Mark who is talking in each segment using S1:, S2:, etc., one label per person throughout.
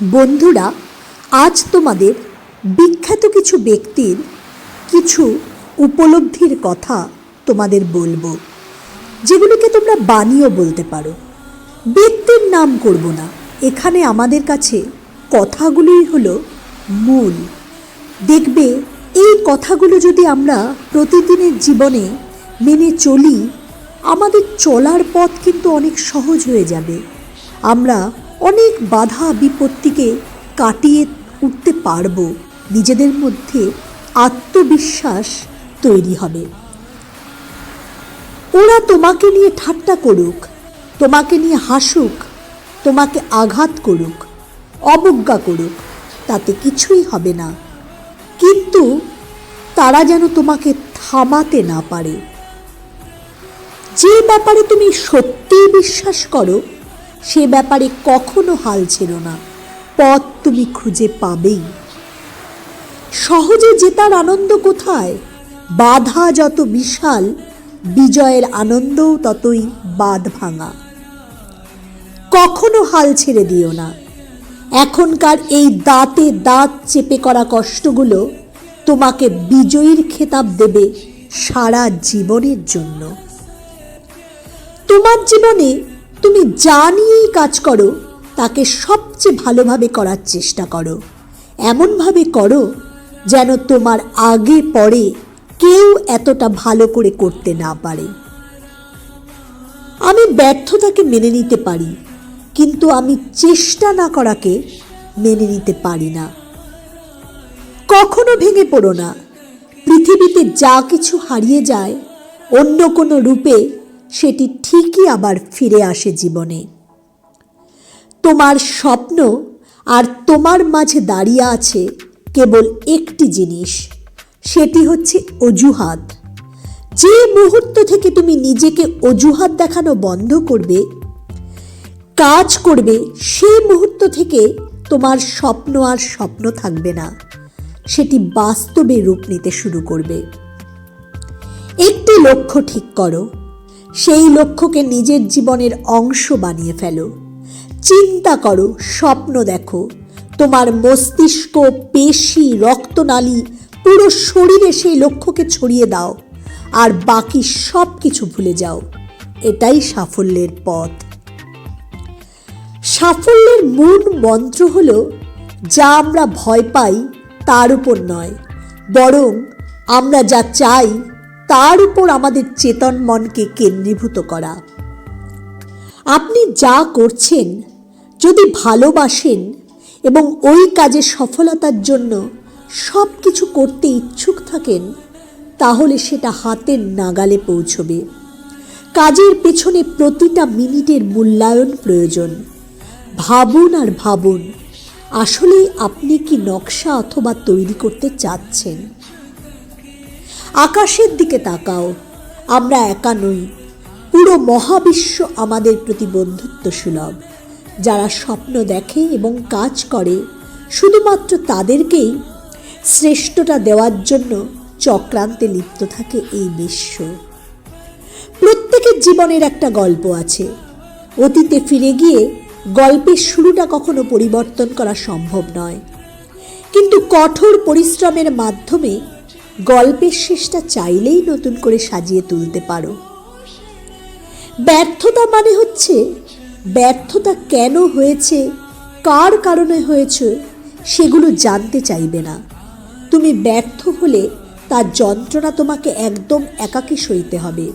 S1: বন্ধুরা, আজ তোমাদের বিখ্যাত কিছু ব্যক্তির কিছু উপলব্ধির কথা তোমাদের বলব, যেগুলিকে তোমরা বাণীও বলতে পারো। ব্যক্তির নাম করব না। এখানে আমাদের কাছে কথাগুলোই হলো মূল। দেখবে, এই কথাগুলো যদি আমরা প্রতিদিনের জীবনে মেনে চলি, আমাদের চলার পথ কিন্তু অনেক সহজ হয়ে যাবে। আমরা অনেক বাধা বিপত্তিকে কাটিয়ে উঠতে পারব। নিজেদের মধ্যে আত্মবিশ্বাস তৈরি হবে। ওরা তোমাকে নিয়ে ঠাট্টা করুক, তোমাকে নিয়ে হাসুক, তোমাকে আঘাত করুক, অবজ্ঞা করুক, তাতে কিছুই হবে না। কিন্তু তারা যেন তোমাকে থামাতে না পারে। যে ব্যাপারে তুমি সত্যিই বিশ্বাস করো সে ব্যাপারে কখনো হাল ছেড়ো না। পথ তুমি খুঁজে পাবেই। সহজে জেতার আনন্দ কোথায়? বাধা যত বিশাল, বিজয়ের আনন্দও ততই বাদ ভাঙা। কখনো হাল ছেড়ে দিও না। এখনকার এই দাঁতে দাঁত চেপে করা কষ্টগুলো তোমাকে বিজয়ীর খেতাব দেবে সারা জীবনের জন্য। তোমার জীবনে তুমি যা নিয়েই কাজ করো, তাকে সবচেয়ে ভালোভাবে করার চেষ্টা করো। এমনভাবে করো যেন তোমার আগে পরে কেউ এতটা ভালো করে করতে না পারে। আমি ব্যর্থতাকে মেনে নিতে পারি, কিন্তু আমি চেষ্টা না করাকে মেনে নিতে পারি না। কখনো ভেঙে পড়ো না। পৃথিবীতে যা কিছু হারিয়ে যায়, অন্য কোনো রূপে সেটি ঠিকই আবার ফিরে আসে জীবনে। তোমার স্বপ্ন আর তোমার মাঝে দাঁড়িয়ে আছে কেবল একটি জিনিস, সেটি হচ্ছে অজুহাত। যে মুহূর্ত থেকে তুমি নিজেকে অজুহাত দেখানো বন্ধ করবে, কাজ করবে, সেই মুহূর্ত থেকে তোমার স্বপ্ন আর স্বপ্ন থাকবে না। সেটি বাস্তবে রূপ নিতে শুরু করবে। একটি লক্ষ্য ঠিক করো সেই লক্ষ্যকে নিজের জীবনের অংশ বানিয়ে ফেলো। চিন্তা করো, স্বপ্ন দেখো। তোমার মস্তিষ্ক, পেশি, রক্তনালী পুরো শরীরে সেই লক্ষ্যকে ছড়িয়ে দাও আর বাকি সব কিছু ভুলে যাও। এটাই সাফল্যের পথ। সাফল্যের মূল মন্ত্র হল, যা আমরা ভয় পাই তার উপর নয়, বরং আমরা যা চাই তার উপর আমাদের চেতন মনকে কেন্দ্রীভূত করা। আপনি যা করছেন, যদি ভালোবাসেন এবং ওই কাজে সফলতার জন্য সব কিছু করতে ইচ্ছুক থাকেন, তাহলে সেটা হাতের নাগালে পৌঁছবে। কাজের পেছনে প্রতিটা মিনিটের মূল্যায়ন প্রয়োজন। ভাবুন আর ভাবুন, আসলেই আপনি কি নকশা অথবা তৈরি করতে চাচ্ছেন? আকাশের দিকে তাকাও। আমরা একা নই। পুরো মহাবিশ্ব আমাদের প্রতি বন্ধুত্ব সুলভ যারা স্বপ্ন দেখে এবং কাজ করে, শুধুমাত্র তাদেরকেই শ্রেষ্ঠটা দেওয়ার জন্য চক্রান্তে লিপ্ত থাকে এই বিশ্ব। প্রত্যেকের জীবনের একটা গল্প আছে। অতীতে ফিরে গিয়ে গল্পের শুরুটা কখনো পরিবর্তন করা সম্ভব নয়। কিন্তু কঠোর পরিশ্রমের মাধ্যমে গল্পের শেষটা চাইলেই নতুন করে সাজিয়ে তুলতে পারো। ব্যর্থতা মানে হচ্ছে, ব্যর্থতা কেন হয়েছে, কার কারণে হয়েছে, সেগুলো জানতে চাইবে না। তুমি ব্যর্থ হলে তার যন্ত্রণা তোমাকে একদম একাকী সইতে হবে।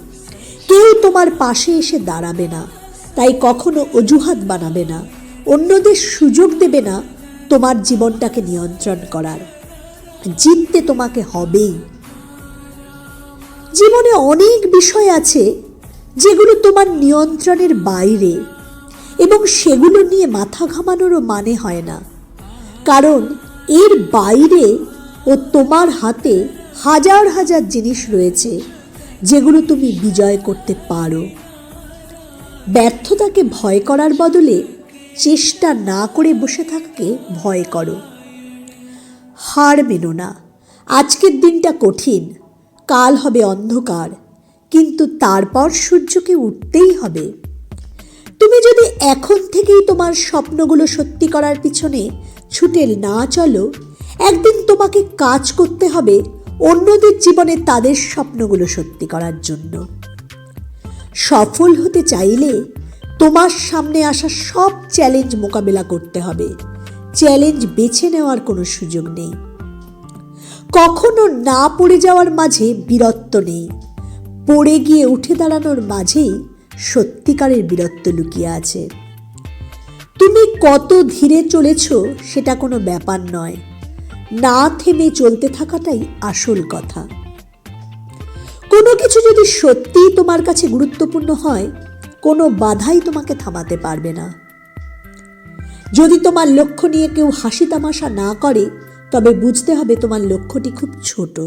S1: কেউ তোমার পাশে এসে দাঁড়াবে না, তাই কখনো অজুহাত বানাবে না, অন্যদের সুযোগ দেবে না তোমার জীবনটাকে নিয়ন্ত্রণ করার। জিততে তোমাকে হবেই। জীবনে অনেক বিষয় আছে যেগুলো তোমার নিয়ন্ত্রণের বাইরে এবং সেগুলো নিয়ে মাথা ঘামানোরও মানে হয় না। কারণ এর বাইরে ও তোমার হাতে হাজার হাজার জিনিস রয়েছে যেগুলো তুমি বিজয় করতে পারো। ব্যর্থতাকে ভয় করার বদলে চেষ্টা না করে বসে থাকতে ভয় করো। হার মেনো না। আজকের দিনটা কঠিন, কাল হবে অন্ধকার, কিন্তু তারপর সূর্যকে উঠতেই হবে। তুমি যদি এখন থেকেই তোমার স্বপ্নগুলো সত্যি করার পিছনে ছুটে না চলো, একদিন তোমাকে কাজ করতে হবে অন্যদের জীবনে তাদের স্বপ্নগুলো সত্যি করার জন্য। সফল হতে চাইলে তোমার সামনে আসা সব চ্যালেঞ্জ মোকাবেলা করতে হবে। চ্যালেঞ্জ বেছে নেওয়ার কোনো সুযোগ নেই। কখনো না পড়ে যাওয়ার মাঝে বীরত্ব নেই। পড়ে গিয়ে উঠে দাঁড়ানোর মাঝেই সত্যিকারের বীরত্ব লুকিয়ে আছে। তুমি কত ধীরে চলেছ সেটা কোনো ব্যাপার নয়। না থেমে চলতে থাকাটাই আসল কথা। কোনো কিছু যদি সত্যিই তোমার কাছে গুরুত্বপূর্ণ হয়, কোনো বাধাই তোমাকে থামাতে পারবে না। যদি তোমার লক্ষ্য নিয়ে কেউ হাসি তামাশা না করে, তবে বুঝতে হবে তোমার লক্ষ্যটি খুব ছোট।